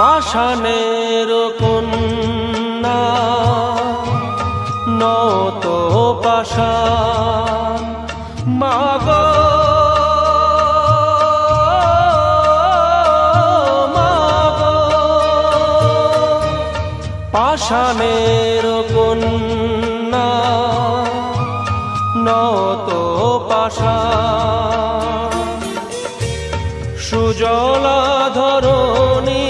পাষাণের কন্যা নত পাষাণ মাগ পাষাণের কন্যা নত পাষাণ সুজলা ধরণী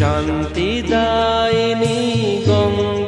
শান্তি দায়নি গঙ্গে।